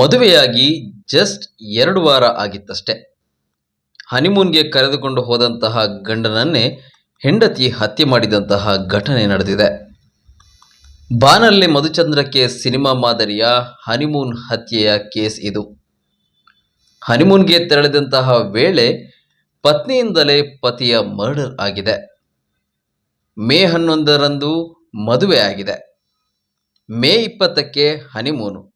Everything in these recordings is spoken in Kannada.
ಮದುವೆಯಾಗಿ ಜಸ್ಟ್ ಎರಡು ವಾರ ಆಗಿತ್ತಷ್ಟೆ. ಹನಿಮೂನ್ಗೆ ಕರೆದುಕೊಂಡು ಹೋದಂತಹ ಗಂಡನನ್ನೇ ಹೆಂಡತಿ ಹತ್ಯೆ ಮಾಡಿದಂತಹ ಘಟನೆ ನಡೆದಿದೆ. ಬಾನಲ್ಲಿ ಮಧುಚಂದ್ರಕ್ಕೆ ಸಿನಿಮಾ ಮಾದರಿಯ ಹನಿಮೂನ್ ಹತ್ಯೆಯ ಕೇಸ್ ಇದು. ಹನಿಮೂನ್ಗೆ ತೆರಳಿದಂತಹ ವೇಳೆ ಪತ್ನಿಯಿಂದಲೇ ಪತಿಯ ಮರ್ಡರ್ ಆಗಿದೆ. ಮೇ ಹನ್ನೊಂದರಂದು ಮದುವೆ ಆಗಿದೆ ಮೇ ಇಪ್ಪತ್ತಕ್ಕೆ ಹನಿಮೂನು.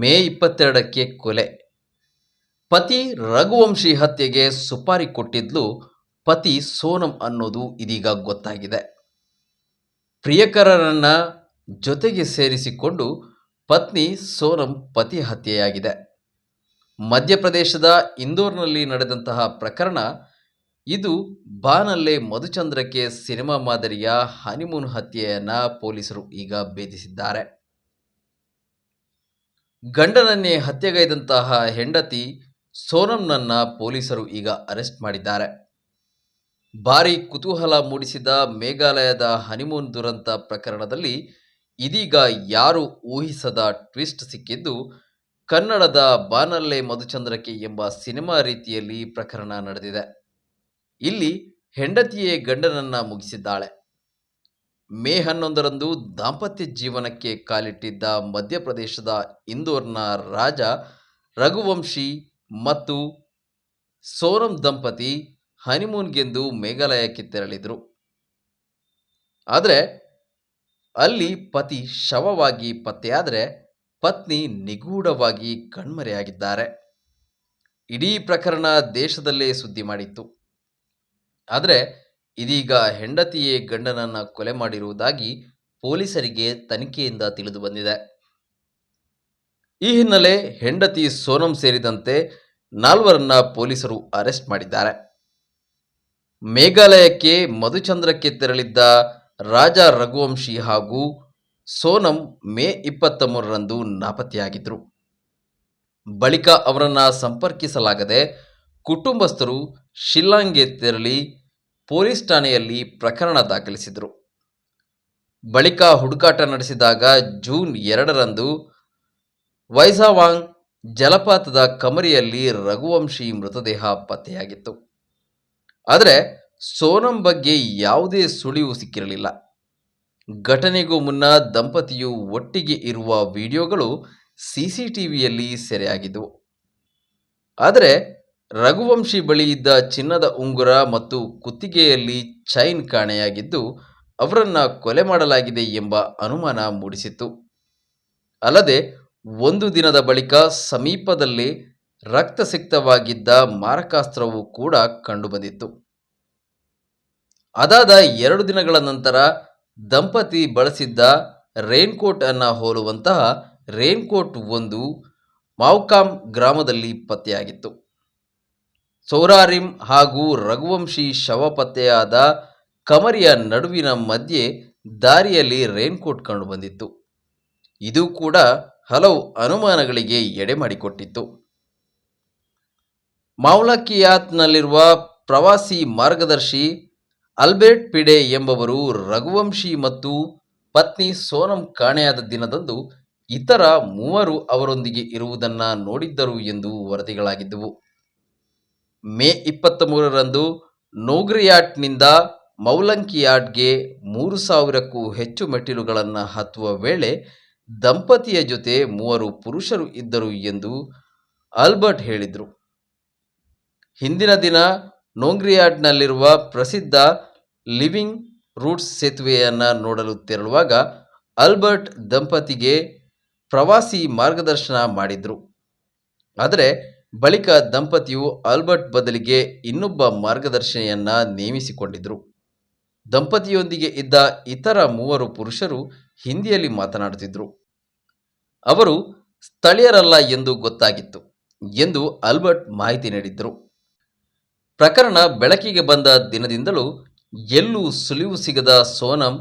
ಮೇ ಇಪ್ಪತ್ತೆರಡಕ್ಕೆ ಕೊಲೆ. ಪತಿ ರಘುವಂಶಿ ಹತ್ಯೆಗೆ ಸುಪಾರಿ ಕೊಟ್ಟಿದ್ಲು ಪತಿ ಸೋನಂ ಅನ್ನೋದು ಇದೀಗ ಗೊತ್ತಾಗಿದೆ. ಪ್ರಿಯಕರರನ್ನ ಜೊತೆಗೆ ಸೇರಿಸಿಕೊಂಡು ಪತ್ನಿ ಸೋನಂ ಪತಿ ಹತ್ಯೆಯಾಗಿದೆ. ಮಧ್ಯಪ್ರದೇಶದ ಇಂದೋರ್ನಲ್ಲಿ ನಡೆದಂತಹ ಪ್ರಕರಣ ಇದು ಬಾನಲ್ಲೇ ಮಧುಚಂದ್ರಕ್ಕೆ ಸಿನಿಮಾ ಮಾದರಿಯ ಹನಿಮೂನ್ ಹತ್ಯೆಯನ್ನು ಪೊಲೀಸರು ಈಗ ಭೇದಿಸಿದ್ದಾರೆ. ಗಂಡನನ್ನೇ ಹತ್ಯೆಗೈದಂತಹ ಹೆಂಡತಿ ಸೋನಂನನ್ನ ಪೊಲೀಸರು ಈಗ ಅರೆಸ್ಟ್ ಮಾಡಿದ್ದಾರೆ. ಭಾರಿ ಕುತೂಹಲ ಮೂಡಿಸಿದ ಮೇಘಾಲಯದ ಹನಿಮೂನ್ ದುರಂತ ಪ್ರಕರಣದಲ್ಲಿ ಇದೀಗ ಯಾರು ಊಹಿಸದ ಟ್ವಿಸ್ಟ್ ಸಿಕ್ಕಿದ್ದು, ಕನ್ನಡದ ಬಾನಲ್ಲೆ ಮಧುಚಂದ್ರಕ್ಕೆ ಎಂಬ ಸಿನಿಮಾ ರೀತಿಯಲ್ಲಿ ಪ್ರಕರಣ ನಡೆದಿದೆ. ಇಲ್ಲಿ ಹೆಂಡತಿಯೇ ಗಂಡನನ್ನ ಮುಗಿಸಿದ್ದಾಳೆ. ಮೇ ಹನ್ನೊಂದರಂದು ದಾಂಪತ್ಯ ಜೀವನಕ್ಕೆ ಕಾಲಿಟ್ಟಿದ್ದ ಮಧ್ಯಪ್ರದೇಶದ ಇಂದೋರ್ನ ರಾಜ ರಘುವಂಶಿ ಮತ್ತು ಸೋರಂ ದಂಪತಿ ಹನಿಮೂನ್ಗೆಂದು ಮೇಘಾಲಯಕ್ಕೆ ತೆರಳಿದರು. ಆದರೆ ಅಲ್ಲಿ ಪತಿ ಶವವಾಗಿ ಪತ್ತೆಯಾದರೆ ಪತ್ನಿ ನಿಗೂಢವಾಗಿ ಕಣ್ಮರೆಯಾಗಿದ್ದಾರೆ. ಇಡೀ ಪ್ರಕರಣ ದೇಶದಲ್ಲೇ ಸುದ್ದಿ ಮಾಡಿತ್ತು. ಆದರೆ ಇದೀಗ ಹೆಂಡತಿಯೇ ಗಂಡನನ್ನ ಕೊಲೆ ಮಾಡಿರುವುದಾಗಿ ಪೊಲೀಸರಿಗೆ ತನಿಖೆಯಿಂದ ತಿಳಿದು ಬಂದಿದೆ. ಈ ಹಿನ್ನೆಲೆ ಹೆಂಡತಿ ಸೋನಂ ಸೇರಿದಂತೆ ನಾಲ್ವರನ್ನ ಪೊಲೀಸರು ಅರೆಸ್ಟ್ ಮಾಡಿದ್ದಾರೆ. ಮೇಘಾಲಯಕ್ಕೆ ಮಧುಚಂದ್ರಕ್ಕೆ ತೆರಳಿದ್ದ ರಾಜ ರಘುವಂಶಿ ಹಾಗೂ ಸೋನಂ ಮೇ ಇಪ್ಪತ್ತ ಮೂರರಂದು ನಾಪತ್ತೆಯಾಗಿದ್ದರು. ಬಳಿಕ ಅವರನ್ನ ಸಂಪರ್ಕಿಸಲಾಗದೆ ಕುಟುಂಬಸ್ಥರು ಶಿಲ್ಲಾಂಗ್ಗೆ ತೆರಳಿ ಪೊಲೀಸ್ ಠಾಣೆಯಲ್ಲಿ ಪ್ರಕರಣ ದಾಖಲಿಸಿದರು. ಬಳಿಕ ಹುಡುಕಾಟ ನಡೆಸಿದಾಗ ಜೂನ್ ಎರಡರಂದು ವೈಸಾವಾಂಗ್ ಜಲಪಾತದ ಕಮರಿಯಲ್ಲಿ ರಘುವಂಶಿ ಮೃತದೇಹ ಪತ್ತೆಯಾಗಿತ್ತು. ಆದರೆ ಸೋನಂ ಬಗ್ಗೆ ಯಾವುದೇ ಸುಳಿವು ಸಿಕ್ಕಿರಲಿಲ್ಲ. ಘಟನೆಗೂ ಮುನ್ನ ದಂಪತಿಯು ಒಟ್ಟಿಗೆ ಇರುವ ವಿಡಿಯೋಗಳು ಸಿಸಿಟಿವಿಯಲ್ಲಿ ಸೆರೆಯಾಗಿದ್ದವು ಆದರೆ ರಘುವಂಶಿ ಬಳಿ ಇದ್ದ ಚಿನ್ನದ ಉಂಗುರ ಮತ್ತು ಕುತ್ತಿಗೆಯಲ್ಲಿ ಚೈನ್ ಕಾಣೆಯಾಗಿದ್ದು, ಅವರನ್ನ ಕೊಲೆ ಮಾಡಲಾಗಿದೆ ಎಂಬ ಅನುಮಾನ ಮೂಡಿಸಿತ್ತು. ಅಲ್ಲದೆ, ಒಂದು ದಿನದ ಬಳಿಕ ಸಮೀಪದಲ್ಲಿ ರಕ್ತಸಿಕ್ತವಾಗಿದ್ದ ಮಾರಕಾಸ್ತ್ರವು ಕೂಡ ಕಂಡುಬಂದಿತ್ತು. ಅದಾದ ಎರಡು ದಿನಗಳ ನಂತರ ದಂಪತಿ ಬಳಸಿದ್ದ ರೇನ್ಕೋಟ್ ಅನ್ನು ಹೋಲುವಂತಹ ರೈನ್ಕೋಟ್ ಒಂದು ಮಾವ್ಕಾಮ್ ಗ್ರಾಮದಲ್ಲಿ ಪತ್ತೆಯಾಗಿತ್ತು. ಸೌರಾರಿಂ ಹಾಗೂ ರಘುವಂಶಿ ಶವ ಪತ್ತೆಯಾದ ಕಮರಿಯ ನಡುವಿನ ಮಧ್ಯೆ ದಾರಿಯಲ್ಲಿ ರೈನ್ಕೋಟ್ ಕಂಡುಬಂದಿತ್ತು ಇದು ಕೂಡ ಹಲವು ಅನುಮಾನಗಳಿಗೆ ಎಡೆ ಮಾಡಿಕೊಟ್ಟಿತ್ತು. ಮಾವ್ಲಕಿಯಾತ್ನಲ್ಲಿರುವ ಪ್ರವಾಸಿ ಮಾರ್ಗದರ್ಶಿ ಅಲ್ಬರ್ಟ್ ಪಿಡೆ ಎಂಬವರು ರಘುವಂಶಿ ಮತ್ತು ಪತ್ನಿ ಸೋನಂ ಕಾಣೆಯಾದ ದಿನದಂದು ಇತರ ಮೂವರು ಅವರೊಂದಿಗೆ ಇರುವುದನ್ನು ನೋಡಿದ್ದರು ಎಂದು ವರದಿಗಳಾಗಿದ್ದವು. ಮೇ ಇಪ್ಪತ್ತ ಮೂರರಂದು ನೋಗ್ರಿಯಾಟ್ನಿಂದ ಮೌಲಂಕಿಯಾಟ್ಗೆ ಮೂರು ಸಾವಿರಕ್ಕೂ ಹೆಚ್ಚು ಮೆಟ್ಟಿಲುಗಳನ್ನು ಹತ್ತುವ ವೇಳೆ ದಂಪತಿಯ ಜೊತೆ ಮೂವರು ಪುರುಷರು ಇದ್ದರು ಎಂದು ಆಲ್ಬರ್ಟ್ ಹೇಳಿದರು. ಹಿಂದಿನ ದಿನ ನೋಂಗ್ರಿಯಾಡ್ನಲ್ಲಿರುವ ಪ್ರಸಿದ್ಧ ಲಿವಿಂಗ್ ರೂಟ್ಸ್ ಸೇತುವೆಯನ್ನು ನೋಡಲು ತೆರಳುವಾಗ ಆಲ್ಬರ್ಟ್ ದಂಪತಿಗೆ ಪ್ರವಾಸಿ ಮಾರ್ಗದರ್ಶನ ಮಾಡಿದ್ರು. ಆದರೆ ಬಳಿಕ ದಂಪತಿಯು ಆಲ್ಬರ್ಟ್ ಬದಲಿಗೆ ಇನ್ನೊಬ್ಬ ಮಾರ್ಗದರ್ಶಿಯನ್ನ ನೇಮಿಸಿಕೊಂಡಿದ್ರು. ದಂಪತಿಯೊಂದಿಗೆ ಇದ್ದ ಇತರ ಮೂವರು ಪುರುಷರು ಹಿಂದಿಯಲ್ಲಿ ಮಾತನಾಡುತ್ತಿದ್ದರು ಅವರು ಸ್ಥಳೀಯರಲ್ಲ ಎಂದು ಗೊತ್ತಾಗಿತ್ತು ಎಂದು ಆಲ್ಬರ್ಟ್ ಮಾಹಿತಿ ನೀಡಿದ್ದರು ಪ್ರಕರಣ ಬೆಳಕಿಗೆ ಬಂದ ದಿನದಿಂದಲೂ ಎಲ್ಲೂ ಸುಳಿವು ಸಿಗದ ಸೋನಂ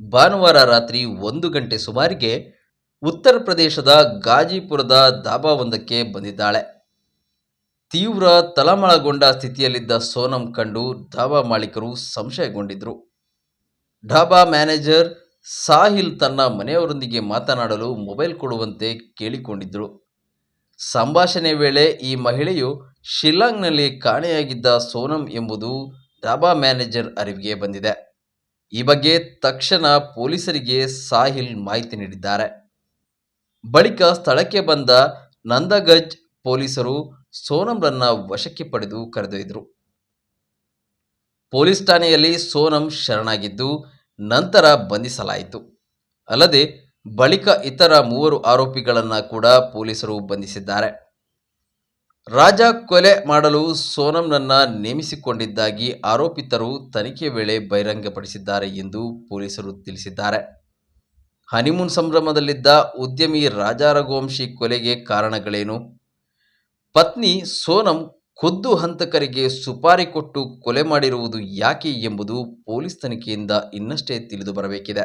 ಭಾನುವಾರ ರಾತ್ರಿ ಒಂದು ಗಂಟೆ ಸುಮಾರಿಗೆ ಉತ್ತರ ಪ್ರದೇಶದ ಗಾಜಿಪುರದ ದಾಬಾವೊಂದಕ್ಕೆ ಬಂದಿದ್ದಾಳೆ. ತೀವ್ರ ತಲಮಳಗೊಂಡ ಸ್ಥಿತಿಯಲ್ಲಿದ್ದ ಸೋನಂ ಕಂಡು ಢಾಬಾ ಮಾಲೀಕರು ಸಂಶಯಗೊಂಡಿದ್ರು. ಢಾಬಾ ಮ್ಯಾನೇಜರ್ ಸಾಹಿಲ್ ತನ್ನ ಮನೆಯವರೊಂದಿಗೆ ಮಾತನಾಡಲು ಮೊಬೈಲ್ ಕೊಡುವಂತೆ ಕೇಳಿಕೊಂಡಿದ್ದರು ಸಂಭಾಷಣೆ ವೇಳೆ ಈ ಮಹಿಳೆಯು ಶಿಲ್ಲಾಂಗ್ನಲ್ಲಿ ಕಾಣೆಯಾಗಿದ್ದ ಸೋನಂ ಎಂಬುದು ಡಾಬಾ ಮ್ಯಾನೇಜರ್ ಅರಿವಿಗೆ ಬಂದಿದೆ. ಈ ಬಗ್ಗೆ ತಕ್ಷಣ ಪೊಲೀಸರಿಗೆ ಸಾಹಿಲ್ ಮಾಹಿತಿ ನೀಡಿದ್ದಾರೆ. ಬಳಿಕ ಸ್ಥಳಕ್ಕೆ ಬಂದ ನಂದಗಜ್ ಪೊಲೀಸರು ಸೋನಂರನ್ನ ವಶಕ್ಕೆ ಪಡೆದು ಕರೆದೊಯ್ದರು. ಪೊಲೀಸ್ ಠಾಣೆಯಲ್ಲಿ ಸೋನಂ ಶರಣಾಗಿದ್ದು, ನಂತರ ಬಂಧಿಸಲಾಯಿತು. ಅಲ್ಲದೆ, ಬಳಿಕ ಇತರ ಮೂವರು ಆರೋಪಿಗಳನ್ನು ಕೂಡ ಪೊಲೀಸರು ಬಂಧಿಸಿದ್ದಾರೆ. ರಾಜ ಕೊಲೆ ಮಾಡಲು ಸೋನಂನನ್ನ ನೇಮಿಸಿಕೊಂಡಿದ್ದಾಗಿ ಆರೋಪಿತರು ತನಿಖೆ ವೇಳೆ ಬಹಿರಂಗಪಡಿಸಿದ್ದಾರೆ ಎಂದು ಪೊಲೀಸರು ತಿಳಿಸಿದ್ದಾರೆ. ಹನಿಮೂನ್ ಸಂಭ್ರಮದಲ್ಲಿದ್ದ ಉದ್ಯಮಿ ರಾಜಾ ರಘುವಂಶಿ ಕೊಲೆಗೆ ಕಾರಣಗಳೇನು? ಪತ್ನಿ ಸೋನಂ ಖುದ್ದು ಹಂತಕರಿಗೆ ಸುಪಾರಿ ಕೊಟ್ಟು ಕೊಲೆ ಮಾಡಿರುವುದು ಯಾಕೆ ಎಂಬುದು ಪೊಲೀಸ್ ತನಿಖೆಯಿಂದ ಇನ್ನಷ್ಟೇ ತಿಳಿದು ಬರಬೇಕಿದೆ.